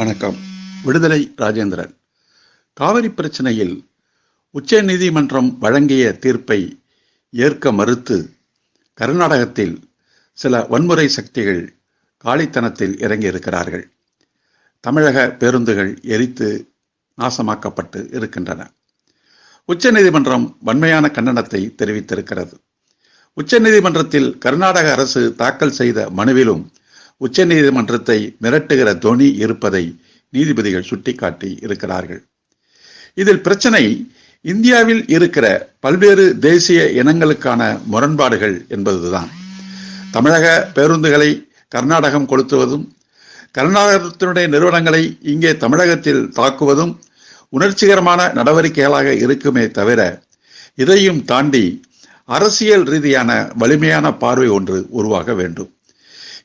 வணக்கம். விடுதலை ராஜேந்திரன். காவிரி பிரச்சனையில் உச்ச நீதிமன்றம் வழங்கிய தீர்ப்பை ஏற்க மறுத்து கர்நாடகத்தில் சில வன்முறை சக்திகள் காலித்தனத்தில் இறங்கியிருக்கிறார்கள். தமிழக பேருந்துகள் எரித்து நாசமாக்கப்பட்டு இருக்கின்றன. உச்சநீதிமன்றம் வன்மையான கண்டனத்தை தெரிவித்திருக்கிறது. உச்சநீதிமன்றத்தில் கர்நாடக அரசு தாக்கல் செய்த மனுவிலும் உச்சநீதிமன்றத்தை மிரட்டுகிற தொனி இருப்பதை நீதிபதிகள் சுட்டிக்காட்டி இருக்கிறார்கள். இதில் பிரச்சனை இந்தியாவில் இருக்கிற பல்வேறு தேசிய இனங்களுக்கான முரண்பாடுகள் என்பதுதான். தமிழக பேருந்துகளை கர்நாடகம் கொளுத்துவதும் கர்நாடகத்தினுடைய நிறுவனங்களை இங்கே தமிழகத்தில் தாக்குவதும் உணர்ச்சிகரமான நடவடிக்கைகளாக இருக்குமே தவிர இதையும் தாண்டி அரசியல் ரீதியான வலிமையான பார்வை ஒன்று உருவாக வேண்டும்.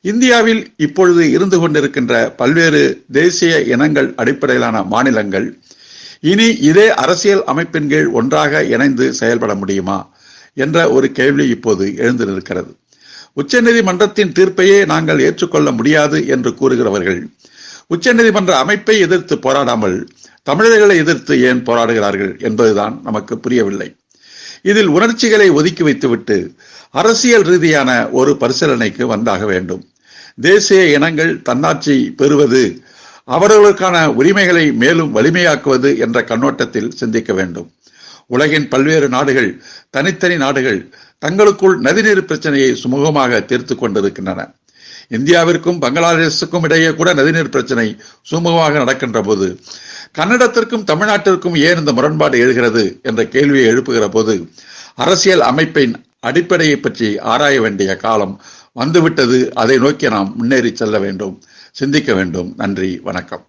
இந்தியாவில் இப்பொழுது இருந்து கொண்டிருக்கின்ற பல்வேறு தேசிய இனங்கள் அடிப்படையிலான மாநிலங்கள் இனி இதே அரசியல் அமைப்பின் கீழ் ஒன்றாக இணைந்து செயல்பட முடியுமா என்ற ஒரு கேள்வி இப்போது எழுந்து நிற்கிறது. உச்சநீதிமன்றத்தின் தீர்ப்பையே நாங்கள் ஏற்றுக்கொள்ள முடியாது என்று கூறுகிறவர்கள் உச்சநீதிமன்ற அமைப்பை எதிர்த்து போராடாமல் தமிழர்களை எதிர்த்து ஏன் போராடுகிறார்கள் என்பதுதான் நமக்கு புரியவில்லை. இதில் உணர்ச்சிகளை ஒதுக்கி வைத்துவிட்டு அரசியல் ரீதியான ஒரு பரிசீலனைக்கு வந்தாக வேண்டும். தேசிய இனங்கள் தன்னாட்சி பெறுவது அவர்களுக்கான உரிமைகளை மேலும் வலிமையாக்குவது என்ற கண்ணோட்டத்தில் சிந்திக்க வேண்டும். உலகின் பல்வேறு நாடுகள் தனித்தனி நாடுகள் தங்களுக்குள் நதிநீர் பிரச்சனையை சுமூகமாக தீர்த்து கொண்டிருக்கின்றன. இந்தியாவிற்கும் பங்களாதேஷுக்கும் இடையே கூட நதிநீர் பிரச்சனை சுமூகமாக நடக்கின்ற போது கன்னடத்திற்கும் தமிழ்நாட்டிற்கும் ஏன் இந்த முரண்பாடு எழுகிறது என்ற கேள்வியை எழுப்புகிற போது அரசியல் அமைப்பின் அடிப்படையை பற்றி ஆராய வேண்டிய காலம் வந்துவிட்டது. அதை நோக்கி நாம் முன்னேறி செல்ல வேண்டும். சிந்திக்க வேண்டும். நன்றி. வணக்கம்.